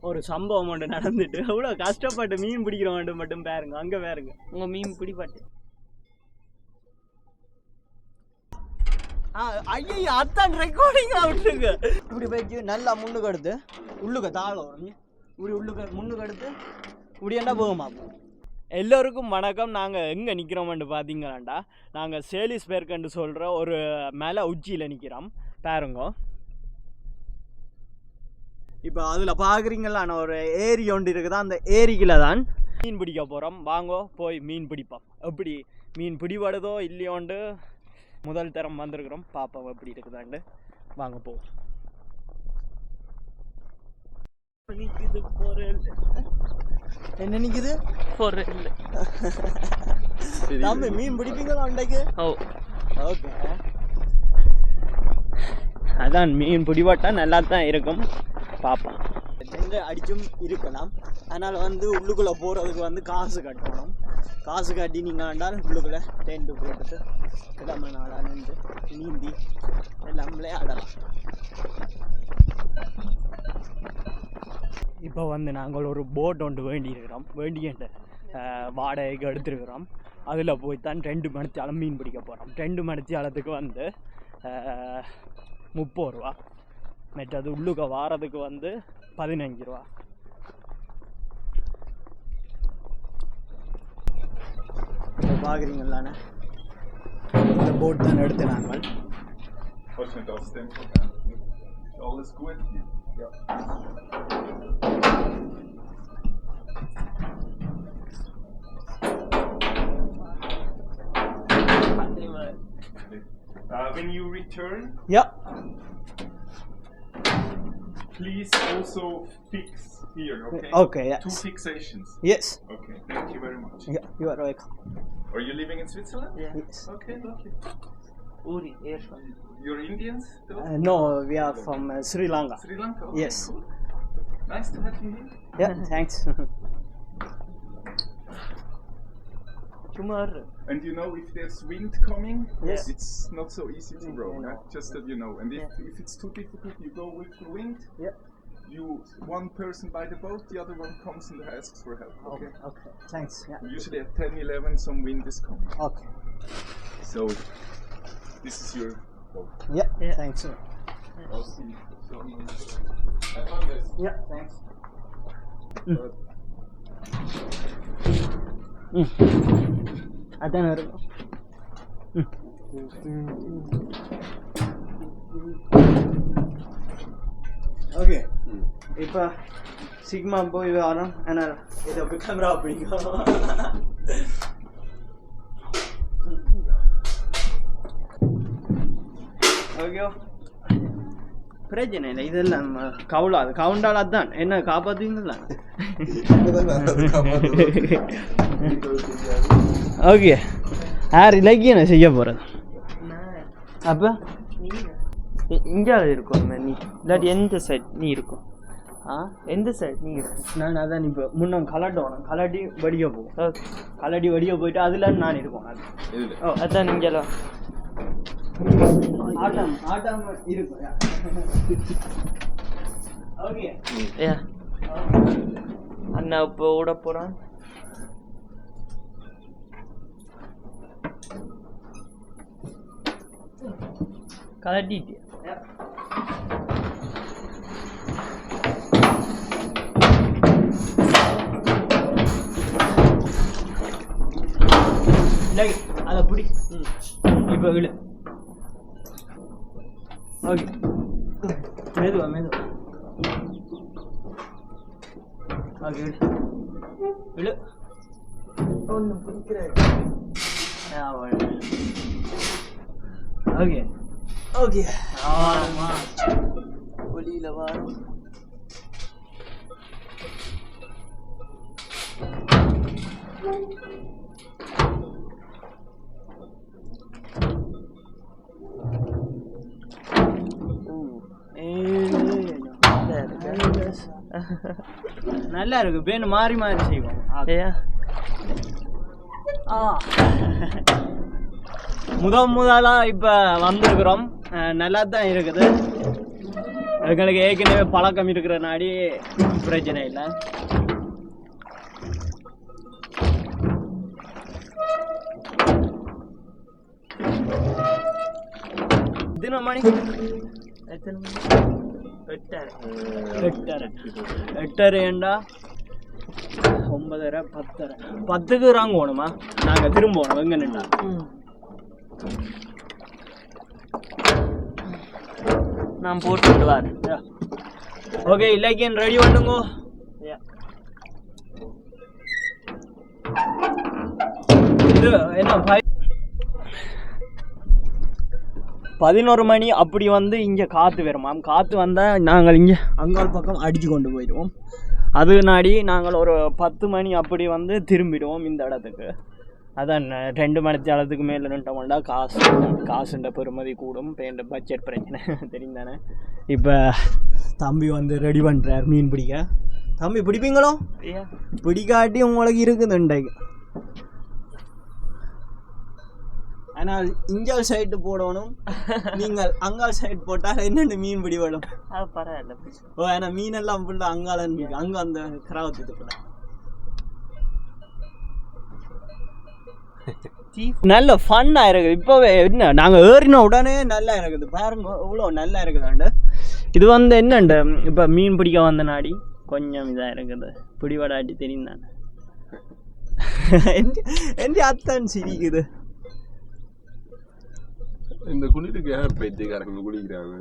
ஒரு சம்பவம் ஒன்று நடந்துட்டு எவ்வளோ கஷ்டப்பட்டு மீன் பிடிக்கிறவன்ட்டு மட்டும் பாருங்க அங்கே பாருங்க. உங்க மீன் பிடிப்பாட்டு ஐயோ அத்தான் ரெக்கார்டிங் விட்டுருங்க இப்படி போயிட்டு நல்லா முன்னுக்கு எடுத்து உள்ளுக்க தாழ வரும் இப்படி உள்ளுக்க முன்னுக்கு எடுத்து இப்படி என்ன போகுமா? எல்லோருக்கும் வணக்கம். நாங்கள் எங்கே நிற்கிறோம்னு பார்த்தீங்களாண்டா நாங்கள் சேலிஸ் பேர்க்கண்டு சொல்கிற ஒரு மேலே உச்சியில் நிற்கிறோம் பாருங்க. இப்போ அதில் பார்க்குறீங்களான ஒரு ஏரி ஒன்று இருக்குது அந்த ஏரிக்குள்ள தான் மீன் பிடிக்க போகிறோம் வாங்கோ போய் மீன் பிடிப்போம். எப்படி மீன் பிடிபடுதோ இல்லையோண்டு முதல் தரம் வந்திருக்கிறோம். பாப்போம் எப்படி இருக்குதாண்டு. வாங்க போ நிக்குது பொருள். என்ன நிக்குது? பொருள். தம்பி மீன் பிடிப்பீங்களா அண்டைக்கு? ஓ. ஓகே. அதான் மீன் பிடிபட்டா நல்லா தான் இருக்கும். பார்ப்போம். எங்கே அடிச்சும் இருக்கலாம். அதனால் வந்து உள்ளுக்குள்ளே போகிறதுக்கு வந்து காசு கட்டணும். காசு கட்டி நீங்கள் வேண்டாம் உள்ளுக்குள்ளே டென்ட்டு போட்டுட்டு கிழமை நாளாக நின்று நீந்தி எல்லாம் விளையாடலாம். இப்போ வந்து நாங்கள் ஒரு போட் ஒன்று வேண்டி இருக்கிறோம் வாடகைக்கு எடுத்துருக்கிறோம். அதில் போய் தான் ரெண்டு மணிச்சாலம் மீன் பிடிக்க போகிறோம் ரெண்டு மணிச்சாலத்துக்கு வந்து முப்பது ரூபா. மற்றது உள்ளுக்க வாரதுக்கு வந்து பதினஞ்சு ரூபா. பார்க்குறீங்களாண்ணே இந்த போட் தான் எடுத்து நாங்கள். Uh, when you return, Ja. Please also fix here, okay? Okay, Two fixations. Yes. Okay, thank you very much. Yeah, you are welcome. Are you living in Switzerland? Yeah. Yes. Okay, lovely. Uri, Erfan. You're Indians? Though? Uh, no, we are from uh, Sri Lanka. Sri Lanka? Okay, Yes. cool. Nice to have you here. Yeah, thanks. Tomorrow. And you know if there's wind coming, Yes. it's not so easy to row. I yeah? know. Just that you know. And if, Yeah. if it's too difficult, you go with the wind. yeah. You one person by the boat, the other one comes and asks for help. Okay. Okay. Okay. Thanks. Yeah. Usually at 10, 11, some wind is coming. Okay. So this is your boat. Yeah. Yeah. Thanks. sir. I'll see. you. So, have fun, guys. Yeah. Thanks. அதான் இருக்கும் okay இப்போ sigma போய் வரோம் ஆனால் இதை போய் camera பிடிக்கும் okay பிரச்சனை இல்லை. இதெல்லாம் கவுலாது கவுண்டால் அதான். என்ன காப்பாற்றுவீங்களா ஓகே. யார் இலக்கியம் செய்ய போகிறது அப்போ? இங்கே இருக்கும் நீ. இல்லாட்டி எந்த சைட் நீ இருக்கும் ஆ? எந்த சைட் நீ இருக்கும் நான் அதான் இப்போ முன்ன கலட்டணும் கலட்டி வடிய போகும் ஓகே கலட்டி வடிய போயிட்டு அதில் நான் இருக்கோம் அது. ஓ அதான் இங்கெல்லாம். ஆட்டம் ஆட்டம் இருக்கும். ஓகே ஏ அண்ணா இப்போ விட போகிறான் கலட்டிட்டு. இல்லாடி அதை பிடி. 여기 매도야 매도 여기 여기 여기 너는 부딪히래 야 원래 여기 여기 아마 우리 일어봐 Thank you. நல்லா இருக்கு பேனு மாறி மாறி செய்வோம் முதல் முதலா இப்ப வந்திருக்கிறோம். நல்லா தான் இருக்குது. எங்களுக்கு ஏற்கனவே பழக்கம் இருக்கிற நாடி பிரச்சனை இல்லை. தினம் மணி எத்தனை மணி? எட்டரை எட்டரை எட்டரைண்டா ஒன்பதரை பத்தரை பத்துக்கு ராங்க போகணுமா நாங்கள் திரும்ப போகணும் எங்கே நின்றா நான் போட்டுட்டு வரேன் ஓகே இலக்கியன் ரெடி பண்ணுங்கோ என்ன பதினோரு மணி அப்படி வந்து இங்கே காற்று வருமாம் காற்று வந்தால் நாங்கள் இங்கே அங்காள் பக்கம் அடித்து கொண்டு போயிடுவோம். அது நாடி நாங்கள் ஒரு பத்து மணி அப்படி வந்து திரும்பிடுவோம் இந்த இடத்துக்கு. அதான் ரெண்டு மணி நேரத்துக்கு மேலே நின்றோம்டா காசு காசுன்ற பெறுமதி கூடும் இப்போ என் பட்ஜெட் பிரச்சனை தெரியும் தானே இப்போ தம்பி வந்து ரெடி பண்ணுறார் மீன் பிடிக்க. தம்பி பிடிப்பீங்களோ. பிடிக்காட்டி உங்களுக்கு இருக்குது இன்றைக்கு ஆனால் இங்கால் சைடு போடணும். நீங்கள் அங்கால் சைடு போட்டால் என்னென்ன மீன் பிடிபடும் பரவாயில்ல ஓ ஏன்னா மீன் எல்லாம் ஃபுல்லாக அங்காலன்னு இருக்கு அங்கே அந்த கிராவத்துக்கு கூட நல்ல ஃபன்னாக இருக்குது. இப்போவே என்ன நாங்கள் ஏறின உடனே நல்லா இருக்குது. பாருங்க இவ்வளோ நல்லா இருக்குதாண்டு இது வந்து என்னண்டு இப்போ மீன் பிடிக்க வந்த நாடி? கொஞ்சம் இதாக இருக்குது. பிடிபடாட்டி தெரியும் தானே. எந்த அத்தான் சிரிக்குது. இந்த குளிருக்கு யார் பைத்தியக்காரங்க குளிக்கிறாங்க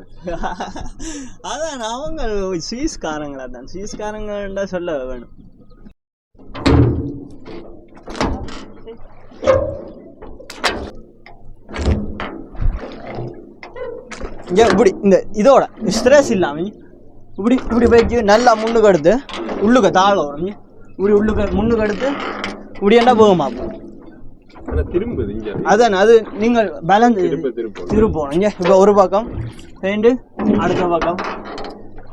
அதான் அவங்க சுவிஸ்காரங்களா தான். சுவிஸ்காரங்கள்டா சொல்ல வேணும். இங்கே இப்படி இந்த இதோட ஸ்ட்ரெஸ் இல்லாம இப்படி இப்படி போய்க்கு நல்லா முன்னுக்கு எடுத்து உள்ளுக்க தாழ வரும் இப்படி உள்ளுக்க முன்னுக்கு எடுத்து இப்படி என்ன போகுமா அதான் அது நீங்கள் பேலன்ஸ் திருப்போம் இங்கே இப்போ ஒரு பக்கம் ரெண்டு அடுத்த பக்கம்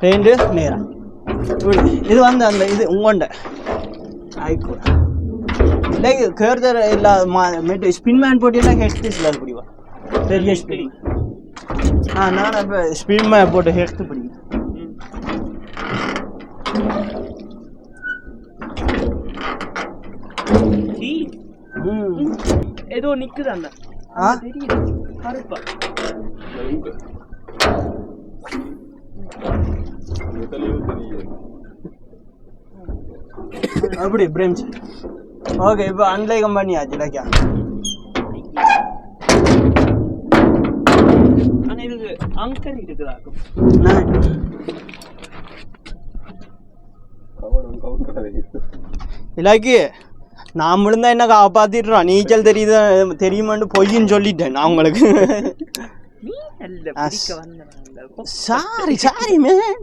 ரெண்டு நேரம் இது வந்து அந்த இது உங்கொண்ட ஆயிக்கூட லைக் கேர்தர் இல்லை மா மெட்டு ஸ்பின் மேன் போட்டினா ஹெட் அது பிடிவா பெரிய ஸ்பின் ஆ நான் இப்போ ஸ்பின் மேன் போட்டு ஹெட் பிடிக்கும் ம் ஏதோ நிக்குது அந்த தெரியுது. கருப்பா. அப்படி பிரேம்ஸ் ஓகே இப்போ அன்லைகம் பண்ணியாச்சு லைக்கா ஆனா இது அங்கர் இருக்குதாக்கும் இலாக்கி நான் விழுந்தா என்ன காப்பாத்திடுறான் நீச்சல் தெரியுது தெரியுமான்னு பொய்ன்னு சொல்லிட்டேன் நான் உங்களுக்கு. சாரி சாரி மேன்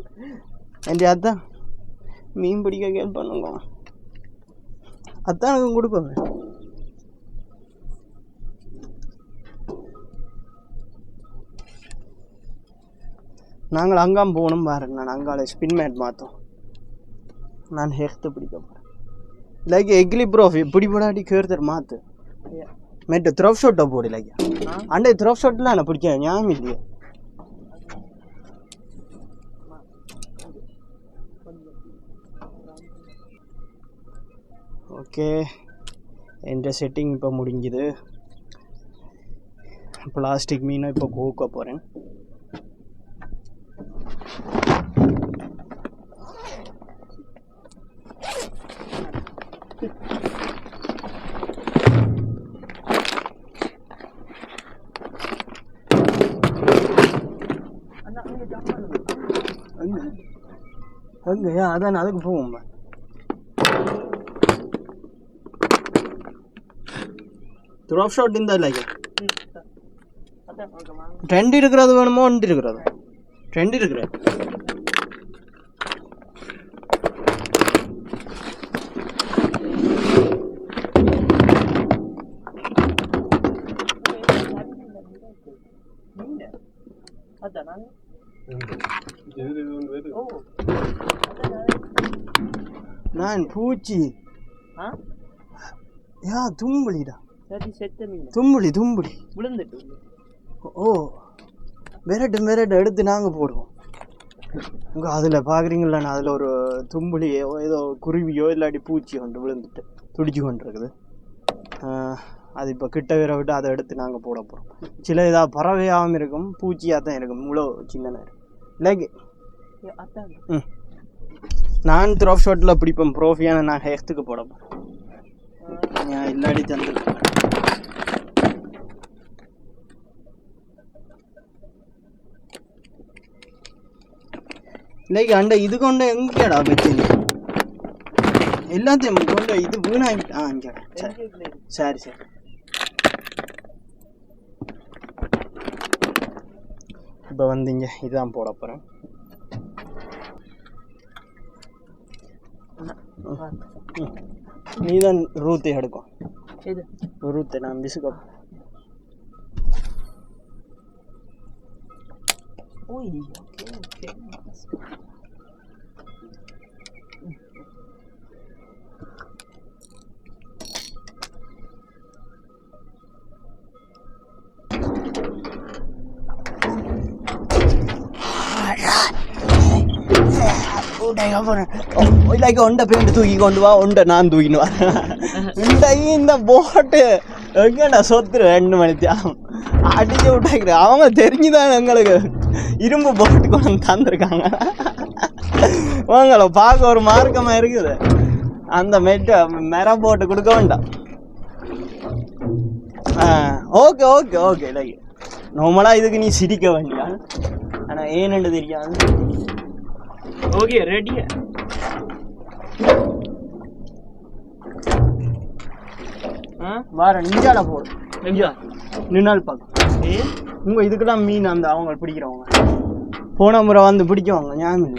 மீன் பிடிக்க கேள் பண்ணுங்க. அதான் எனக்கு கொடுப்பேன் நாங்கள் அங்காம் போகணும் பாருங்க நான் அங்கால ஸ்பின் மேட் மாற்றோம் நான் ஹெக்த்து பிடிக்க போகிறேன் லைக் எக்லி ப்ரோஃப் இப்படி போடாட்டி கேர்தர் மாத்து. மெட்டு த்ரோப் ஷோட்டை போடு லைக் அண்டை த்ரோப் ஷோட்லாம் நான் பிடிக்காது ஞாபகம் இல்லையே. ஓகே. என்ற செட்டிங் இப்போ முடிஞ்சுது. பிளாஸ்டிக் மீனை இப்போ கோக்க அங்கேயா அதான் அதுக்கு போவோம் ட்ராப் ஷாட் இந்த இல்லை ட்ரெண்ட் இருக்கிறது வேணுமோ ஒன்று இருக்கிறது? ட்ரெண்ட் இருக்கிற அதான் இது இது ஒன்று வருது. ஓ நான் பூச்சி யா செத்த மீன் தும்புலி தும்புலி விழுந்துட்டு ஓ விரட்டு விரட்டு எடுத்து நாங்கள் போடுவோம் உங்க அதில் பார்க்குறீங்களாண்ணா அதில் ஒரு தும்புலியோ ஏதோ குருவியோ இல்லாட்டி பூச்சி கொண்டு விழுந்துட்டு துடிச்சு கொண்டு இருக்குது ஆஹ், அது இப்போ கிட்ட வேற விட்டு அதை எடுத்து நாங்கள் போட போகிறோம் சில இதாக பறவையாகவும் இருக்கும் பூச்சியாக தான் இருக்கும் இவ்வளோ சின்ன நேரம் இல்லைக்கு அதான் ம் நான் த்ரோப் ஷாட்டில் பிடிப்பேன். ப்ரோஃபியான நான் ஹெஸ்ட்டுக்கு போட போகிறேன் இல்லாடி தந்துருப்பேன் இல்லைக்கு அண்ட இது கொண்ட எங்கேடா வச்சீங்க எல்லாத்தையும் கொண்ட இது வீணாகிட்டு ஆ இங்கே. சரி. சரி சரி. இப்போ வந்தீங்க இதுதான் போட போகிறேன் நீ தான் ரூத்தை எடுக்கும் இது ரூத்தை நான் பிசுக்க ஓய் ஓகே லைக் ஒண்டை தூக்கி கொண்டு வா ஒண்டை நான் தூக்கின்னு வா இந்த போட்டு எங்கடா சொத்துரு ரெண்டு மணித்தியாகும் அடிச்சு விட்டாக்கிற அவங்க தெரிஞ்சுதான் எங்களுக்கு இரும்பு போட்டு கொண்டு வந்து தந்திருக்காங்க உங்களை பார்க்க ஒரு மார்க்கமா இருக்குது அந்த மெட்டை மெர போட்டு கொடுக்க வேண்டாம் ஓகே ஓகே ஓகே லைக் இதுக்கு நீ சிரிக்க வேண்டியா ஆனா ஏன்னு தெரியாது ஓகே ரெடியா ஆ? வார நிஞ்சால போடு எங்கயா நின்னால் பார்க்க உங்க இதுக்கெல்லாம் மீன் அந்த அவங்க பிடிக்கிறவங்க. போன முறை வந்து பிடிக்குவாங்க ஞாபகம்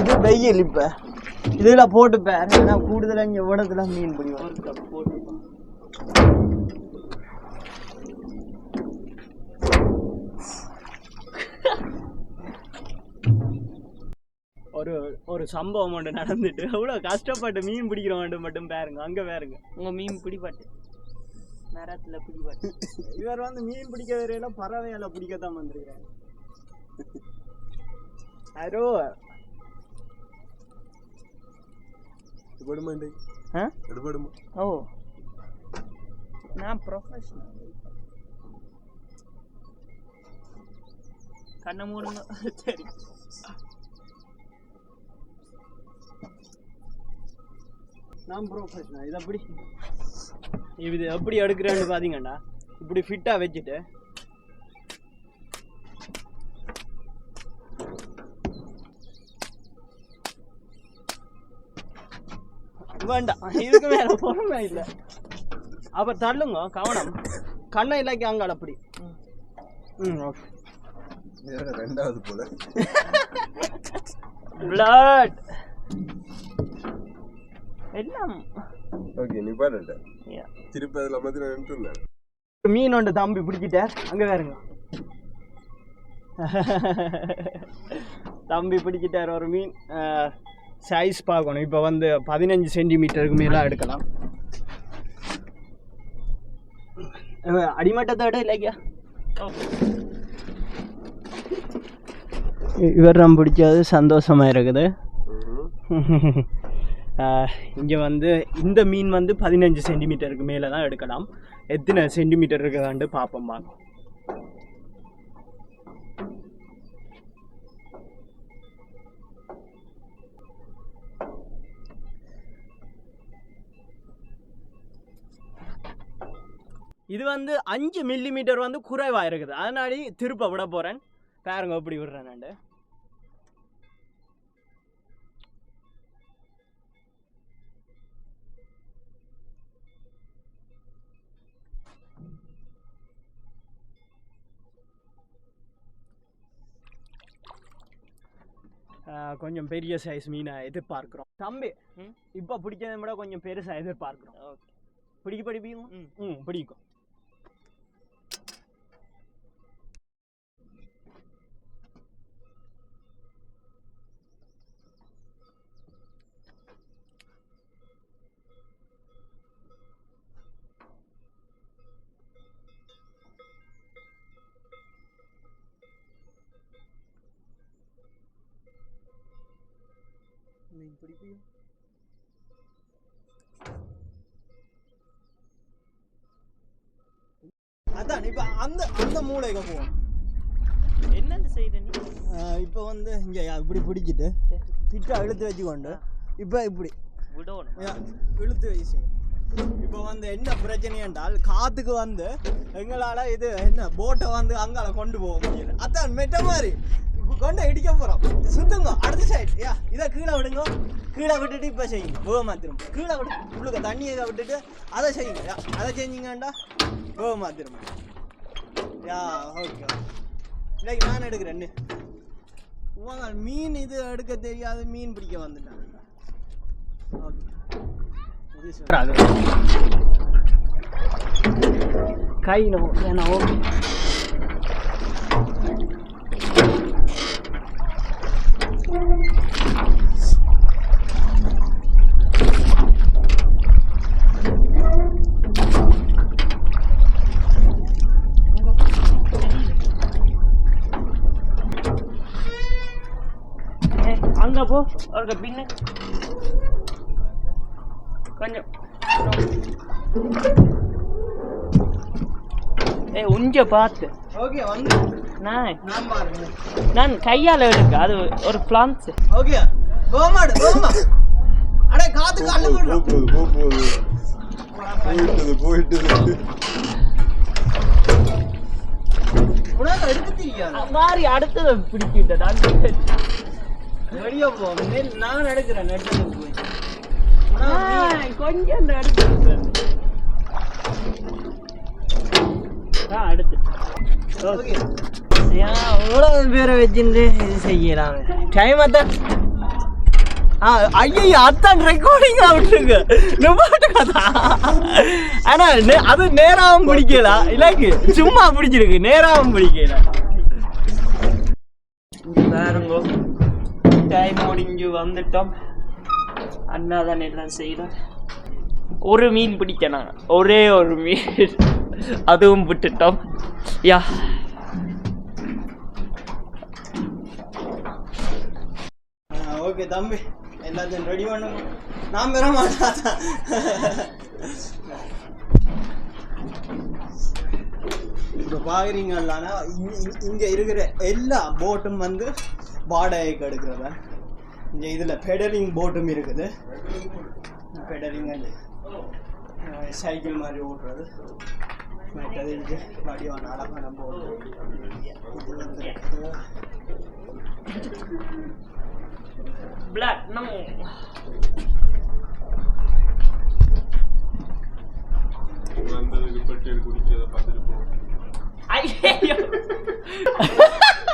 இது வெயில் இப்ப. இதுல போட்டு பேர் ஏன்னா கூடுதலா இங்க விடத்துல மீன் பிடிக்கும். ஒரு ஒரு சம்பவம் ஒன்று நடந்துட்டு அவ்வளோ கஷ்டப்பட்டு மீன் பிடிக்கிறவன்ட்டு மட்டும் பாருங்க அங்கே பாருங்க. உங்கள் மீன் பிடிப்பாட்டு நேரத்தில் பிடிப்பாட்டு இவர் வந்து மீன் பிடிக்க வரையில பறவையால பிடிக்கத்தான் வந்திருக்கிறார். அரோ எடுபடுமாண்டே ஆ? எடுபடுமா? ஓ. நான் ப்ரொஃபஷனல் கண்ணை மூடுங்க. சரி. நான் ப்ரோ பேசுனேன் இதை அப்படி இது எப்படி எடுக்கிறேன்னு பார்த்தீங்கன்னா இப்படி ஃபிட்டாக வச்சுட்டு வேண்டாம். இதுக்கு மேல பொறுமை இல்லை. அப்ப தள்ளுங்க கவனம். கண்ணை இல்லாக்கி அங்க அப்படி ம் ஓகே ரெண்டாவது போல. பிளட் எல்லாம். ஓகே நீ பாடுட்ட திருப்பி அதில் மதியில் நின்றுருந்தேன் மீன் ஒன்று தம்பி பிடிச்சிட்டார் அங்கே வேறுங்க தம்பி பிடிச்சிட்டார் ஒரு மீன். சைஸ் பார்க்கணும். இப்போ வந்து பதினஞ்சு சென்டிமீட்டருக்கு மேலே எடுக்கலாம். அடிமட்டத்தோட இல்லையா இவர் நம்ம பிடிச்சது சந்தோஷமாக இருக்குது. இங்கே வந்து இந்த மீன் வந்து பதினஞ்சு சென்டிமீட்டருக்கு மேலே தான் எடுக்கலாம். எத்தனை சென்டிமீட்டர் இருக்குதான்ட்டு பார்ப்போம் வாங்க. இது வந்து அஞ்சு மில்லிமீட்டர் வந்து குறைவாக இருக்குது. அதனாடி திருப்ப விட போகிறேன் பாருங்க எப்படி விடுறேன் நான். கொஞ்சம் பெரிய சைஸ் மீனை எதிர்பார்க்குறோம். தம்பி? இப்போ பிடிச்சதை விட கொஞ்சம் பெருசாக எதிர்பார்க்குறோம். பிடிக்க படிப்பீங்க. ம் பிடிக்கும். மீன் பிடிப்பியும் அதான் இப்போ அந்த அந்த மூளைக்கு போவோம். என்னென்ன செய்த நீ? இப்போ வந்து இங்கே இப்படி பிடிச்சிட்டு கிட்ட இழுத்து வச்சுக்கொண்டு இப்போ இப்படி. விடணும். இழுத்து வச்சு. இப்போ வந்து என்ன பிரச்சனை என்றால் காத்துக்கு வந்து எங்களால் இது என்ன போட்டை வந்து அங்கால கொண்டு போக முடியல. அதான் மெட்ட மாதிரி கொண்டு இடிக்க போகிறோம் சுத்துங்க அடுத்த சைடு யா இதை கீழே விடுங்க கீழே விட்டுட்டு இப்போ செய்யுங்க வேகமா திரும்ப கீழே விட்டு உள்ளுக்க தண்ணியை விட்டுட்டு அதை செய்யுங்க யா அதை செஞ்சீங்கண்டா வேகமா திரும்ப யா ஓகே இன்னைக்கு நான் எடுக்கிறேன் என்ன? உங்க மீன் இது எடுக்க தெரியாது மீன் பிடிக்க வந்துட்டாங்க ஓகே கை நம்ம ஏன்னா ஓகே ஏய், அங்க அங்க பின்ன கொஞ்சம் ஏ உஞ்ச பார்த்து ஓகே வந்து நான் நான் பாருங்க நான் கையால எடுக்க அது ஒரு பிளான்ஸ் ஓகே கோமாடு கோமா அடே காத்து கல்லு விடுறோம் போகுது போகுது போயிட்டது போயிட்டது உனக்கு அடுத்தது பிடிக்கிட்ட வெளியே நான் போய். கொஞ்சம் அடுத்து. பேரை வச்சுட்டு இது செய்யலாம் டைம் அதான் ஆ ஐயோ அதான் ரெக்கார்டிங் ஆனா அது நேராவும் பிடிக்கலாம் இலக்கு சும்மா பிடிச்சிருக்கு. நேராவும் பிடிக்கல. பாருங்க. டைம் முடிஞ்சு வந்துட்டோம். அண்ணா தான் எல்லாம் செய்யலாம் ஒரு மீன் பிடிக்கணும் ஒரே ஒரு மீன். அதுவும் விட்டுட்டோம். யா. ஓகே தம்பி. எல்லாத்தையும் ரெடி பண்ணுங்க. நான் பெற மாட்டேன். இப்போ பார்க்குறீங்களானா இங்கே இருக்கிற எல்லா போட்டும் வந்து வாடகைக்கு எடுக்கிறத இங்கே இதில் பெடலிங் போட்டும் இருக்குது. பெடலிங் சைக்கிள் மாதிரி ஓட்டுறது. மற்றது இது வடிவான அழகான போட்டு இது வந்து. பிளாக் நம்ம வந்ததுக்கு பெட்ரோல் குடிக்கிறத பார்த்துட்டு போவோம் ஐயோ